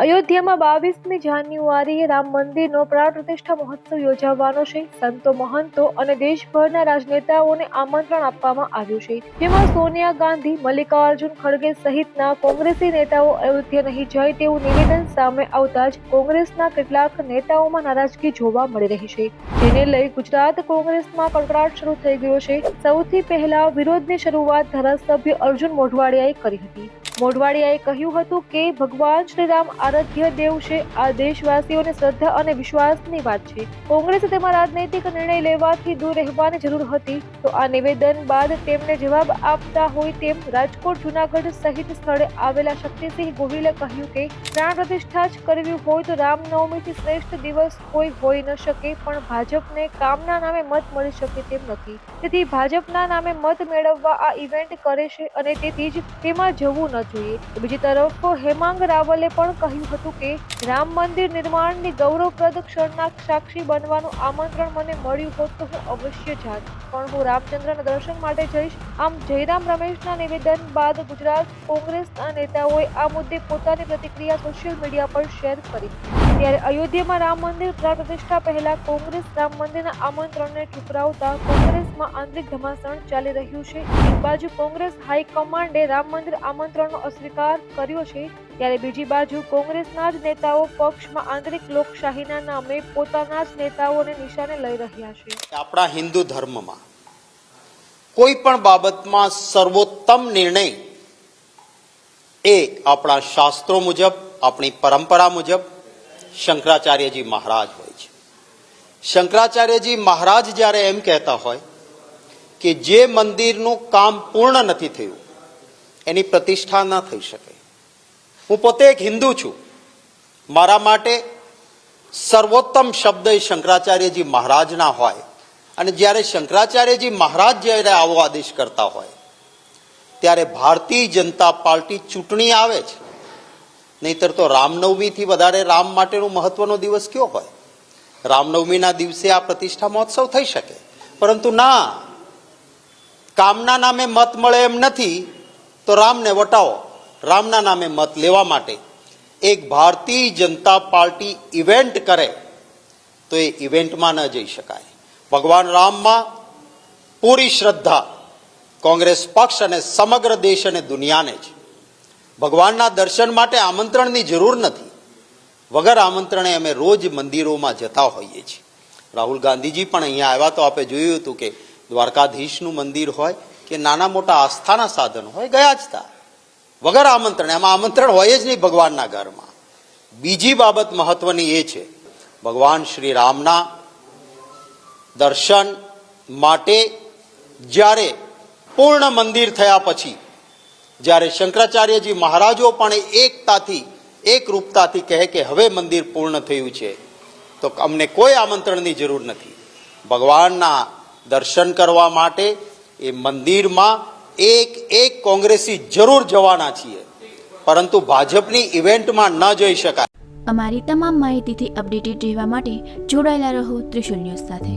અયોધ્યામાં બાવીસમી જાન્યુઆરીએ રામ મંદિરનો પ્રાણ પ્રતિષ્ઠા મહોત્સવ યોજાવાનો છે. સંતો, મહંતો અને દેશભરના રાજનેતાઓને આમંત્રણ આપવામાં આવ્યું છે. જેમાં સોનિયા ગાંધી, મલ્લિકાર્જુન ખડગે સહિતના કોંગ્રેસી નેતાઓ અયોધ્યા નહીં જાય તેવું નિવેદન સામે આવતા જ કોંગ્રેસના કેટલાક નેતાઓમાં નારાજગી જોવા મળી રહી છે. જેને લઈ ગુજરાત કોંગ્રેસમાં કડકડાટ શરૂ થઈ ગયો છે. સૌથી પહેલા વિરોધની શરૂઆત ધારાસભ્ય અર્જુન મોઢવાડિયાએ કરી હતી. મોઢવાડિયાએ કહ્યું હતું કે ભગવાન શ્રી રામ આરાધ્ય દેવ છે. આ દેશવાસીઓને શ્રદ્ધા અને વિશ્વાસની વાત છે. કોંગ્રેસે તેમાં રાજનૈતિક નિર્ણય લેવાથી દૂર રહેવાની જરૂર હતી. તો આ નિવેદન બાદ તેમને જવાબ આપતા હોય તેમ રાજકોટ, જુનાગઢ સહિત સ્થળે આવેલા શક્તિસિંહ ગોહિલે કહ્યું કે, પ્રાણ પ્રતિષ્ઠા જ કરવી હોય તો રામનવમીથી શ્રેષ્ઠ દિવસ કોઈ હોઈ ન શકે, પણ ભાજપને કામના નામે મત મળી શકે તેમ નથી. તેથી ભાજપના નામે મત મેળવવા આ ઇવેન્ટ કરે છે અને તેથી જ તેમાં જવું ન જોઈએ. બીજી તરફ, હેમાંગ રાવલે પણ કહ્યું હતું કે, રામ મંદિર નિર્માણની ગૌરવપ્રદ ક્ષણના સાક્ષી બનવાનું આમંત્રણ મને મળ્યું હોત તો હું અવશ્ય જાત. પણ હું રામચંદ્રના દર્શન માટે જઈશ. આમ જયરામ રમેશના નિવેદન બાદ ગુજરાત કોંગ્રેસના નેતાઓએ આ મુદ્દે પોતાની પ્રતિક્રિયા સોશિયલ મીડિયા પર શેર કરી. ત્યારે અયોધ્યામાં રામ મંદિર પ્રતિષ્ઠા પહેલા કોંગ્રેસ રામ મંદિરના આમંત્રણને ઠુકરાવતા કોંગ્રેસમાં આંતરિક ઘમાસણ ચાલી રહ્યું છે. એક બાજુ કોંગ્રેસ હાઈકમાન્ડે રામ મંદિર આમંત્રણનો અસ્વીકાર કર્યો છે, ત્યારે બીજી બાજુ કોંગ્રેસના જ નેતાઓ પક્ષમાં આંતરિક લોકશાહીના નામે પોતાના જ નેતાઓને નિશાને લઈ રહ્યા છે. આપણા હિન્દુ ધર્મમાં કોઈ પણ બાબતમાં સર્વોત્તમ નિર્ણય એ આપણા શાસ્ત્રો મુજબ, આપણી પરંપરા મુજબ શંકરાચાર્યજી મહારાજ હોય છે. શંકરાચાર્યજી મહારાજ જ્યારે એમ કહેતા હોય કે જે મંદિરનું કામ પૂર્ણ નથી થયું, એની પ્રતિષ્ઠા ન થઈ શકે. હું પોતે એક હિન્દુ છું. મારા માટે સર્વોત્તમ શબ્દ એ શંકરાચાર્યજી મહારાજના હોય. અને જ્યારે શંકરાચાર્યજી મહારાજ જ્યારે આવો આદેશ કરતા હોય, ત્યારે ભારતીય જનતા પાર્ટી ચૂંટણી આવે છે. નહીતર તો રામનવમીથી વધારે રામ માટેનો મહત્વનો દિવસ કયો હોય? રામનવમીના દિવસે આ પ્રતિષ્ઠા મહોત્સવ થઈ શકે. પરંતુ ના, કામના નામે મત મળે એમ નથી, તો રામને વટાવો. રામના નામે મત લેવા માટે એક ભારતીય જનતા પાર્ટી ઇવેન્ટ કરે, તો એ ઇવેન્ટમાં ન જઈ શકાય. ભગવાન રામમાં પૂરી શ્રદ્ધા કોંગ્રેસ પક્ષ અને સમગ્ર દેશ અને દુનિયાને છે ભગવાનના દર્શન માટે આમંત્રણની જરૂર નથી. વગર આમંત્રણે અમે રોજ મંદિરોમાં જતા હોઈએ છીએ. રાહુલ ગાંધીજી પણ અહીંયા આવ્યા તો આપણે જોયું હતું કે દ્વારકાધીશનું મંદિર હોય કે નાના મોટા આસ્થાના સાધન હોય, ગયા જ હતા વગર આમંત્રણ એમાં આમંત્રણ હોય જ નહીં ભગવાનના ઘરમાં. બીજી બાબત મહત્વની એ છે, ભગવાન શ્રી રામના દર્શન માટે જ્યારે પૂર્ણ મંદિર થયા પછી જ્યારે શંકરાચાર્યજી મહારાજો પણ એકતાથી, એકરૂપતાથી કહે કે હવે મંદિર પૂર્ણ થયું છે, તો અમને કોઈ આમંત્રણની જરૂર નથી. ભગવાનના દર્શન કરવા માટે એ મંદિરમાં એક એક કોંગ્રેસી જરૂર જવાના છીએ, પરંતુ ભાજપની ઇવેન્ટમાં ન જઈ શકાય. અમારી તમામ માહિતીથી અપડેટેડ રહેવા માટે જોડાયેલા રહો ત્રિશુલ ન્યૂઝ સાથે.